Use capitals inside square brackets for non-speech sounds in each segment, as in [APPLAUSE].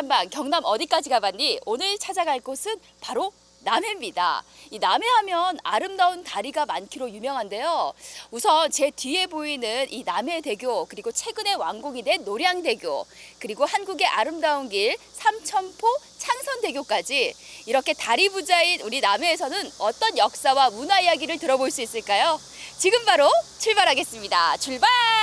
탐방 경남 어디까지 가봤니? 오늘 찾아갈 곳은 바로 남해입니다. 이 남해 하면 아름다운 다리가 많기로 유명한데요. 우선 제 뒤에 보이는 이 남해대교 그리고 최근에 완공이 된 노량대교 그리고 한국의 아름다운 길 삼천포 창선대교까지 이렇게 다리 부자인 우리 남해에서는 어떤 역사와 문화 이야기를 들어볼 수 있을까요? 지금 바로 출발하겠습니다. 출발!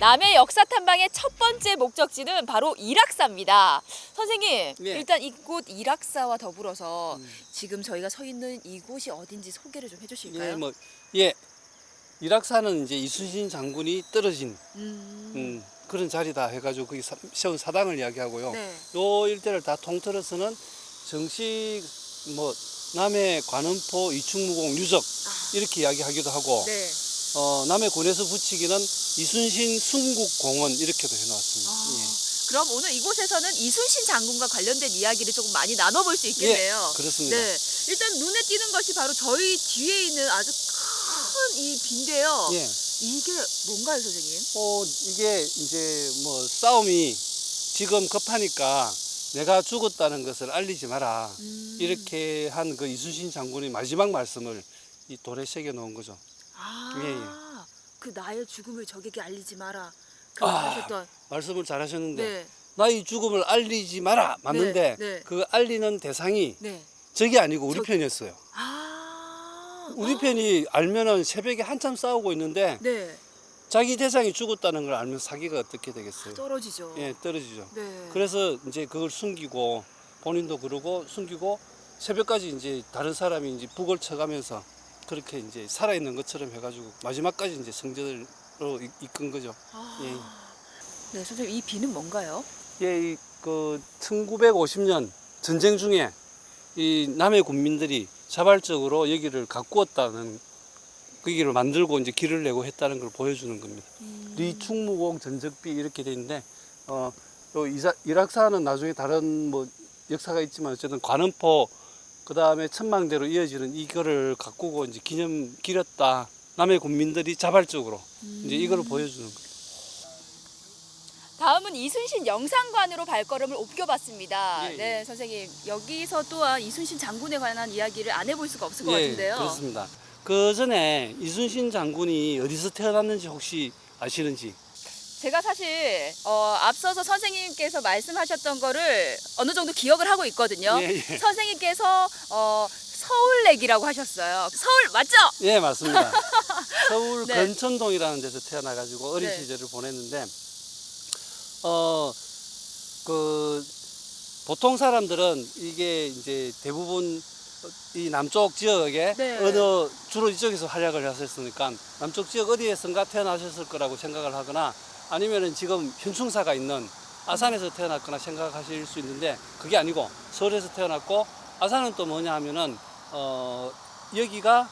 남해 역사 탐방의 첫 번째 목적지는 바로 일악사입니다. 선생님, 네. 일단 이곳 일악사와 더불어서 지금 저희가 서 있는 이곳이 어딘지 소개를 좀 해주실까요? 예, 뭐, 예. 이락사는 이제 이순신 장군이 떨어진 음, 음, 그런 자리다 해가지고 거기 사- 세운 사당을 이야기하고요. 네. 요 일대를 다 통틀어서는 정식 뭐 남해 관음포 이충무공 유적 아, 이렇게 이야기하기도 하고 네. 어, 남해 군에서 붙이기는 이순신 순국공원 이렇게도 해놓았습니다. 아, 그럼 오늘 이곳에서는 이순신 장군과 관련된 이야기를 조금 많이 나눠볼 수 예, 있겠네요. 예, 그렇습니다. 네. 일단 눈에 띄는 것이 바로 저희 뒤에 있는 아주 큰 이 빈데요. 예. 이게 뭔가요, 선생님? 어, 이게 이제 뭐 싸움이 지금 급하니까 내가 죽었다는 것을 알리지 마라. 음. 이렇게 한 그 이순신 장군의 마지막 말씀을 이 돌에 새겨 놓은 거죠. 아, 예, 예. 그 나의 죽음을 적에게 알리지 마라. 그 아, 하셨던. 말씀을 잘 하셨는데 네. 나의 죽음을 알리지 마라 맞는데 네, 네. 그 알리는 대상이 네. 적이 아니고 우리 저- 편이었어요. 아. 우리 편이 알면은 새벽에 한참 싸우고 있는데 네. 자기 대상이 죽었다는 걸 알면 사기가 어떻게 되겠어요? 떨어지죠. 예, 떨어지죠. 네. 그래서 이제 그걸 숨기고 본인도 그러고 숨기고 새벽까지 이제 다른 사람이 이제 북을 쳐가면서 그렇게 이제 살아있는 것처럼 해가지고 마지막까지 이제 성전으로 이- 이끈 거죠. 아. 네, 선생님 이 비는 뭔가요? 예, 이그 1950년 전쟁 중에 이 남해 군민들이 자발적으로 여기를 가꾸었다는 그 길을 만들고 이제 길을 내고 했다는 걸 보여주는 겁니다. 음. 리충무공 전적비 이렇게 돼 있는데 어, 요 이사, 이락사는 나중에 다른 뭐 역사가 있지만 어쨌든 관음포 그 다음에 천망대로 이어지는 이거를 가꾸고 이제 기념 기렸다. 남해 군민들이 자발적으로 이제 이거를 보여주는 거예요. 다음은 이순신 영상관으로 발걸음을 옮겨봤습니다. 예, 예. 네, 선생님 여기서 또한 이순신 장군에 관한 이야기를 안 해볼 수가 없을 것 같은데요. 예, 그렇습니다. 그 전에 이순신 장군이 어디서 태어났는지 혹시 아시는지? 제가 사실 어, 앞서서 선생님께서 말씀하셨던 거를 어느 정도 기억을 하고 있거든요. 예, 예. 선생님께서 어, 서울내기라고 하셨어요. 서울 맞죠? 예, 맞습니다. [LAUGHS] 서울 네. 건천동이라는 데서 태어나가지고 어린 네. 시절을 보냈는데, 어, 그, 보통 사람들은 이게 이제 대부분 이 남쪽 지역에 네. 어느 주로 이쪽에서 활약을 하셨으니까 남쪽 지역 어디에선가 태어나셨을 거라고 생각을 하거나 아니면은 지금 현충사가 있는 아산에서 태어났거나 생각하실 수 있는데 그게 아니고 서울에서 태어났고 아산은 또 뭐냐 하면은 어 여기가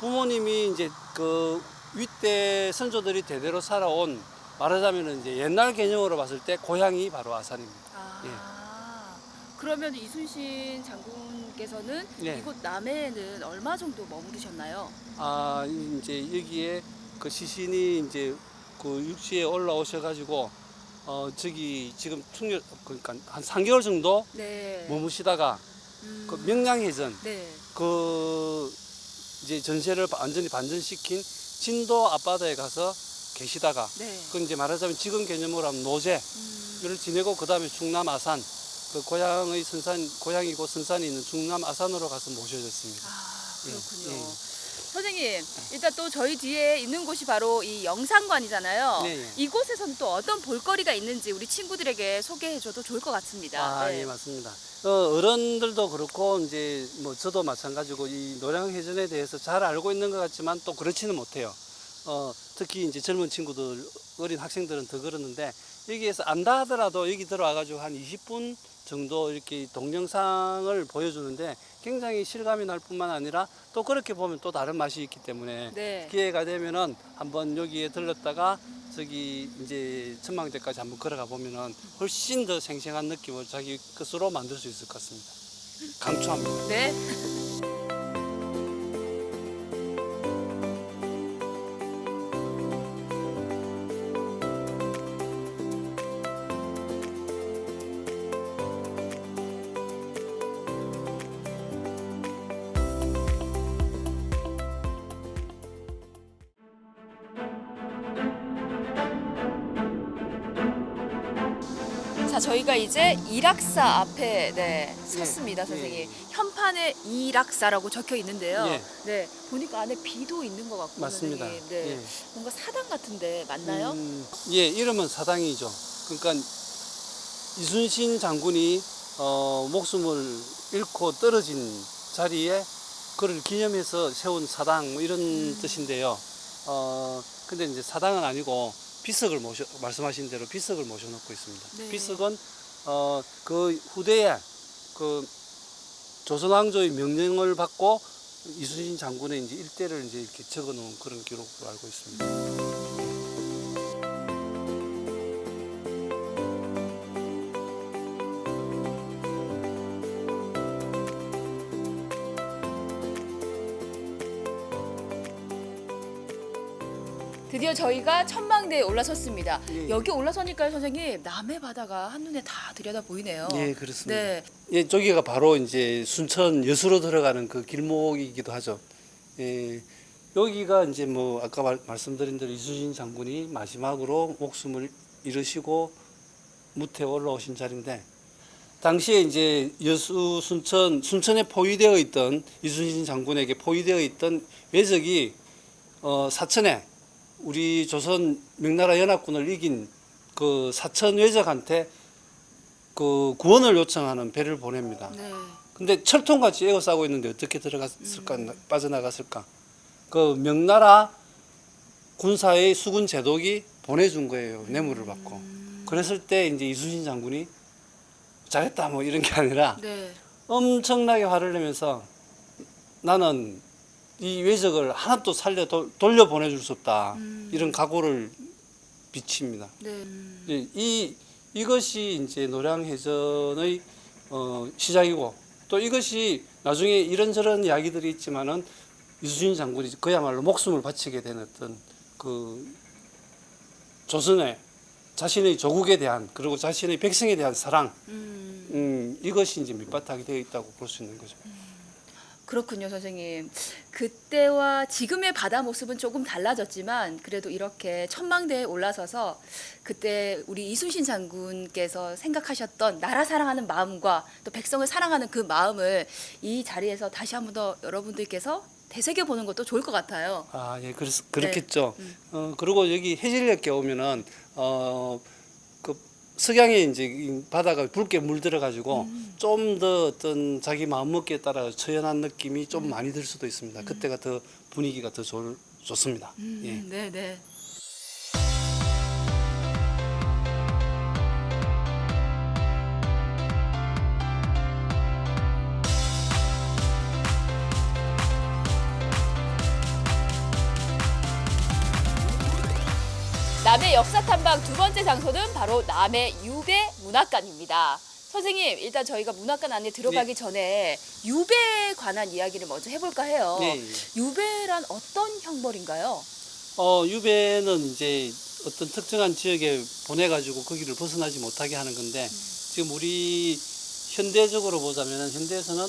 부모님이 이제 그 윗대 선조들이 대대로 살아온 말하자면은 이제 옛날 개념으로 봤을 때 고향이 바로 아산입니다. 아, 그러면 이순신 장군께서는 네. 이곳 남해에는 얼마 정도 머무르셨나요? 아 이제 여기에 그 시신이 이제 그 육지에 올라오셔가지고 어 저기 지금 충렬 그러니까 한 3개월 정도 네. 머무시다가 음, 그 명량해전 네. 그 이제 전세를 완전히 반전시킨 진도 앞바다에 가서 계시다가 네. 그 이제 말하자면 지금 개념으로 하면 노제를 음, 지내고 그 다음에 충남 아산 그 고향의 선산 고향이고 선산이 있는 충남 아산으로 가서 모셔졌습니다. 아, 예, 그렇군요. 예. 선생님, 일단 또 저희 뒤에 있는 곳이 바로 이 영상관이잖아요. 네, 예. 이곳에서는 또 어떤 볼거리가 있는지 우리 친구들에게 소개해줘도 좋을 것 같습니다. 아, 네. 예, 맞습니다. 어, 어른들도 그렇고, 이제 뭐 저도 마찬가지고 이 노량해전에 대해서 잘 알고 있는 것 같지만 또 그렇지는 못해요. 어, 특히 이제 젊은 친구들, 어린 학생들은 더 그러는데 여기에서 안다 하더라도 여기 들어와가지고 한 20분 정도 이렇게 동영상을 보여주는데 굉장히 실감이 날 뿐만 아니라 또 그렇게 보면 또 다른 맛이 있기 때문에 네. 기회가 되면은 한번 여기에 들렀다가 저기 이제 천망대까지 한번 걸어가 보면은 훨씬 더 생생한 느낌을 자기 것으로 만들 수 있을 것 같습니다. 강추합니다. 네. 자, 저희가 이제 이락사 앞에 네, 섰습니다, 예, 선생님. 예. 현판에 이락사라고 적혀 있는데요. 예. 네, 보니까 안에 비도 있는 것 같고, 맞습니다. 선생님. 네, 예. 뭔가 사당 같은데 맞나요? 음, 예, 이름은 사당이죠. 그러니까 이순신 장군이 어, 목숨을 잃고 떨어진 자리에 그를 기념해서 세운 사당 뭐 이런 음. 뜻인데요. 어, 근데 이제 사당은 아니고 비석을 모셔 말씀하신 대로 비석을 모셔놓고 있습니다. 네. 비석은 어, 그 후대에 그 조선 왕조의 명령을 받고 이순신 장군의 이제 일대를 이제 이렇게 적어놓은 그런 기록으로 알고 있습니다. 드디어 저희가 천망대에 올라섰습니다. 예. 여기 올라서니까요, 선생님, 남해 바다가 한눈에 다 들여다 보이네요. 예, 그렇습니다. 네. 예, 저기가 바로 이제 순천 여수로 들어가는 그 길목이기도 하죠. 예, 여기가 이제 뭐 아까 말, 말씀드린 대로 이순신 장군이 마지막으로 목숨을 잃으시고 무태 올라오신 자리인데 당시에 이제 여수 순천 순천에 포위되어 있던 이순신 장군에게 포위되어 있던 외적이 어, 사천에 우리 조선 명나라 연합군을 이긴 그 사천 외적한테 그 구원을 요청하는 배를 보냅니다. 네. 근데 철통같이 에워싸고 있는데 어떻게 들어갔을까 빠져나갔을까? 그 명나라 군사의 수군 제독이 보내준 거예요 뇌물을 받고. 그랬을 때 이제 이순신 장군이 잘했다 뭐 이런 게 아니라 네. 엄청나게 화를 내면서 나는 이 외적을 하나도 살려 도- 돌려 보내줄 수 없다 음. 이런 각오를 비칩니다. 네. 음. 예, 이 이것이 이제 노량해전의 어, 시작이고 또 이것이 나중에 이런저런 이야기들이 있지만은 이수진 장군이 그야말로 목숨을 바치게 된 어떤 그 조선의 자신의 조국에 대한 그리고 자신의 백성에 대한 사랑 음. 음, 이것이 이제 밑바탕이 되어 있다고 볼 수 있는 거죠. 그렇군요, 선생님. 그때와 지금의 바다 모습은 조금 달라졌지만 그래도 이렇게 천망대에 올라서서 그때 우리 이순신 장군께서 생각하셨던 나라 사랑하는 마음과 또 백성을 사랑하는 그 마음을 이 자리에서 다시 한 번 더 여러분들께서 되새겨 보는 것도 좋을 것 같아요. 아, 예, 그렇, 그렇겠죠. 음. 어, 그리고 여기 해질녘에 오면은, 어, 그, 석양에 이제 이 바다가 붉게 물들어 가지고 음. 좀더 어떤 자기 마음먹기에 따라 처연한 느낌이 좀 음. 많이 들 수도 있습니다. 그때가 더 분위기가 더 좋, 좋습니다. 음, 예. 네, 네. 남해 역사 탐방 두 번째 장소는 바로 남해 유배 문학관입니다. 선생님, 일단 저희가 문학관 안에 들어가기 전에 유배에 관한 이야기를 먼저 해볼까 해요. 예, 예. 유배란 어떤 형벌인가요? 어, 유배는 이제 어떤 특정한 지역에 보내가지고 거기를 벗어나지 못하게 하는 건데 지금 우리 현대적으로 보자면 현대에서는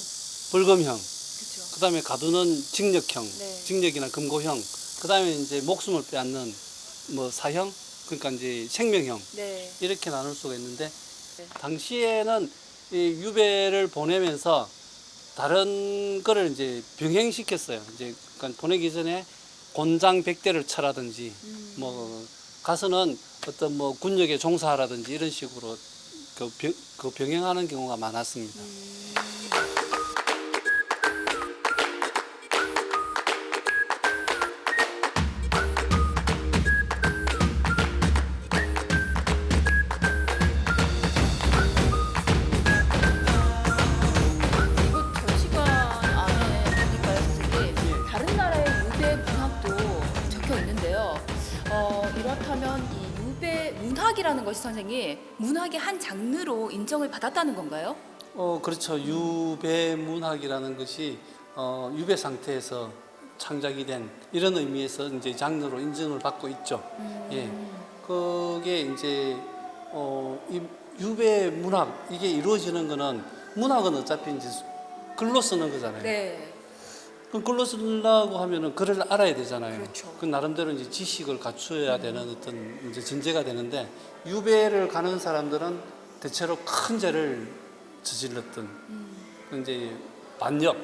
벌금형, 그렇죠. 그 다음에 가두는 징역형, 네. 징역이나 금고형, 그 다음에 이제 목숨을 빼앗는 뭐 사형, 그러니까 이제 생명형 네. 이렇게 나눌 수가 있는데 네. 당시에는 이 유배를 보내면서 다른 거를 이제 병행시켰어요. 이제 그러니까 보내기 전에 곤장 백대를 쳐라든지 음. 뭐 가서는 어떤 뭐 군역에 종사하라든지 이런 식으로 그, 병, 그 병행하는 경우가 많았습니다. 이 것이 선생님 문학의 한 장르로 인정을 받았다는 건가요? 어, 그렇죠. 유배 문학이라는 것이 어, 유배 상태에서 창작이 된 이런 의미에서 이제 장르로 인정을 받고 있죠. 예. 그게 이제 어, 이 유배 문학 이게 이루어지는 거는 문학은 어차피 이제 글로 쓰는 거잖아요. 네. 그럼 글로 쓰려고 하면은 글을 알아야 되잖아요. 그렇죠. 그 나름대로 이제 지식을 갖추어야 되는 어떤 이제 전제가 되는데 유배를 가는 사람들은 대체로 큰 죄를 저질렀던 그 이제 반역,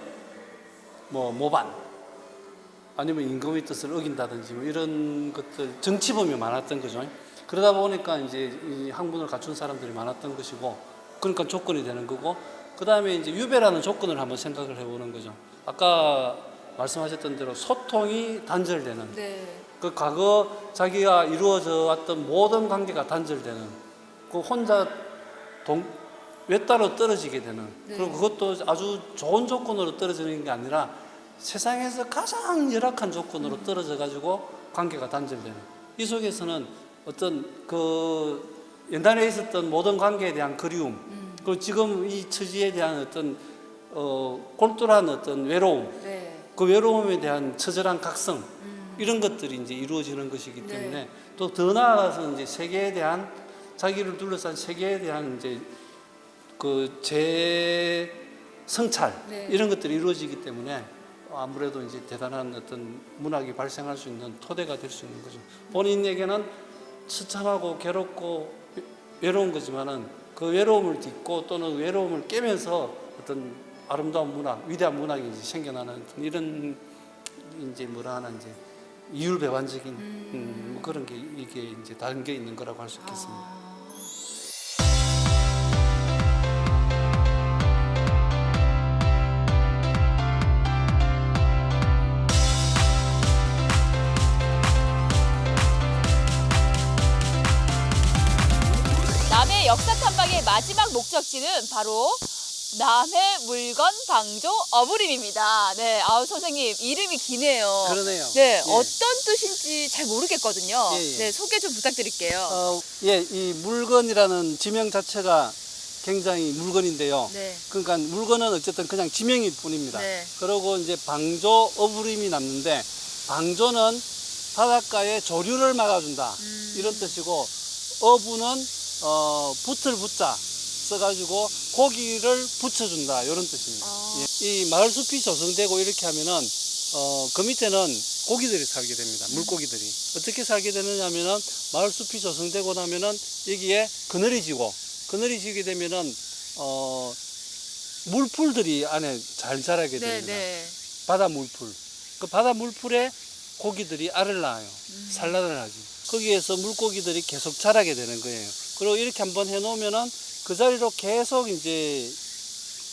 뭐 모반, 아니면 임금의 뜻을 어긴다든지 뭐 이런 것들 정치범이 많았던 거죠. 그러다 보니까 이제 이 학문을 갖춘 사람들이 많았던 것이고 그러니까 조건이 되는 거고 그 다음에 이제 유배라는 조건을 한번 생각을 해보는 거죠. 아까 말씀하셨던 대로 소통이 단절되는 네. 그 과거 자기가 이루어져 왔던 모든 관계가 단절되는 그 혼자 동, 외따로 떨어지게 되는 네. 그리고 그것도 아주 좋은 조건으로 떨어지는 게 아니라 세상에서 가장 열악한 조건으로 떨어져 가지고 관계가 단절되는 이 속에서는 어떤 그 옛날에 있었던 모든 관계에 대한 그리움 그리고 지금 이 처지에 대한 어떤 어 골똘한 어떤 외로움 네. 그 외로움에 대한 처절한 각성 이런 것들이 이제 이루어지는 것이기 네. 때문에 또더 나아가서 이제 세계에 대한 자기를 둘러싼 세계에 대한 이제 그 재성찰 네. 이런 것들이 이루어지기 때문에 아무래도 이제 대단한 어떤 문학이 발생할 수 있는 토대가 될 수 있는 거죠. 본인에게는 처참하고 괴롭고 외로운 거지만은 그 외로움을 딛고 또는 외로움을 깨면서 어떤 아름다운 문학, 위대한 문학이 이제 생겨나는 이런 이제 뭐라 하나 이제 이율배반적인 음, 뭐 그런 게 이게 이제 담겨 있는 거라고 할 수 있겠습니다. 아. 남해 역사 탐방의 마지막 목적지는 바로 남해 물건 방조 어부림입니다. 네, 아우 선생님 이름이 기네요. 그러네요. 네, 예. 어떤 뜻인지 잘 모르겠거든요. 예, 예. 네, 소개 좀 부탁드릴게요. 어, 예, 이 물건이라는 지명 자체가 굉장히 물건인데요. 네. 그러니까 물건은 어쨌든 그냥 지명일 뿐입니다. 네. 그리고 이제 방조 어부림이 남는데 방조는 바닷가에 조류를 막아준다 음. 이런 뜻이고 어부는 어, 붙을 붙자 써가지고 고기를 붙여준다 이런 뜻입니다. 아. 예. 이 마을 숲이 조성되고 이렇게 하면은 어, 그 밑에는 고기들이 살게 됩니다. 물고기들이 어떻게 살게 되느냐면은 마을 숲이 조성되고 나면은 여기에 그늘이 지고 그늘이 지게 되면은 어, 물풀들이 안에 잘 자라게 네, 됩니다. 네. 바다 물풀. 그 바다 물풀에 고기들이 알을 낳아요. 산란을 하지. 거기에서 물고기들이 계속 자라게 되는 거예요. 그리고 이렇게 한번 해놓으면은 그 자리로 계속 이제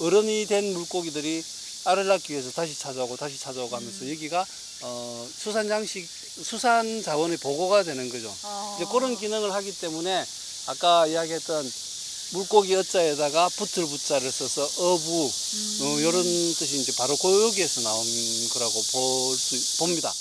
어른이 된 물고기들이 알을 낳기 위해서 다시 찾아오고 다시 찾아오고 하면서 여기가 어, 수산 장식, 수산 자원의 보고가 되는 거죠. 아. 이제 그런 기능을 하기 때문에 아까 이야기했던 물고기 어자에다가 붙을 붙자를 써서 어부 어, 이런 뜻이 이제 바로 그 여기에서 나온 거라고 볼 수 봅니다.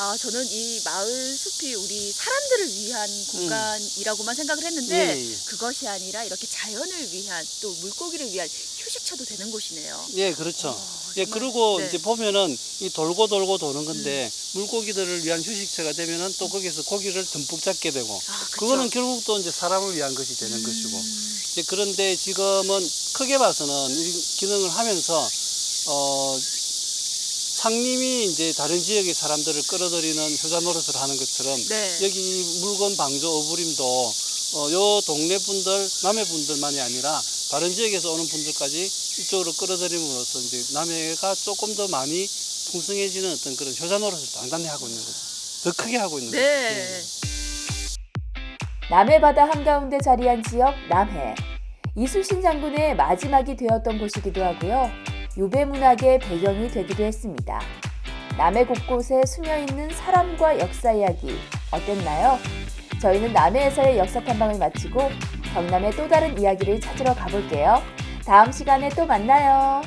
아, 저는 이 마을 숲이 우리 사람들을 위한 공간이라고만 생각을 했는데 예, 예. 그것이 아니라 이렇게 자연을 위한 또 물고기를 위한 휴식처도 되는 곳이네요. 예, 그렇죠. 예, 정말, 그리고 네. 이제 보면은 이 돌고 돌고 도는 건데 물고기들을 위한 휴식처가 되면은 또 거기서 고기를 듬뿍 잡게 되고 아, 그쵸. 그거는 결국 또 이제 사람을 위한 것이 되는 것이고 이제 그런데 지금은 크게 봐서는 이 기능을 하면서 어 상림이 이제 다른 지역의 사람들을 끌어들이는 효자 노릇을 하는 것처럼 네. 여기 물건 방조 어부림도 어, 요 동네 분들 남해 분들만이 아니라 다른 지역에서 오는 분들까지 이쪽으로 끌어들임으로써 이제 남해가 조금 더 많이 풍성해지는 어떤 그런 효자 노릇을 단단히 하고 있는 거죠. 더 크게 하고 있는 거죠. 네. 남해 바다 한가운데 자리한 지역 남해. 이순신 장군의 마지막이 되었던 곳이기도 하고요. 유배 문학의 배경이 되기도 했습니다. 남해 곳곳에 숨어 있는 사람과 역사 이야기 어땠나요? 저희는 남해에서의 역사 탐방을 마치고 경남의 또 다른 이야기를 찾으러 가볼게요. 다음 시간에 또 만나요.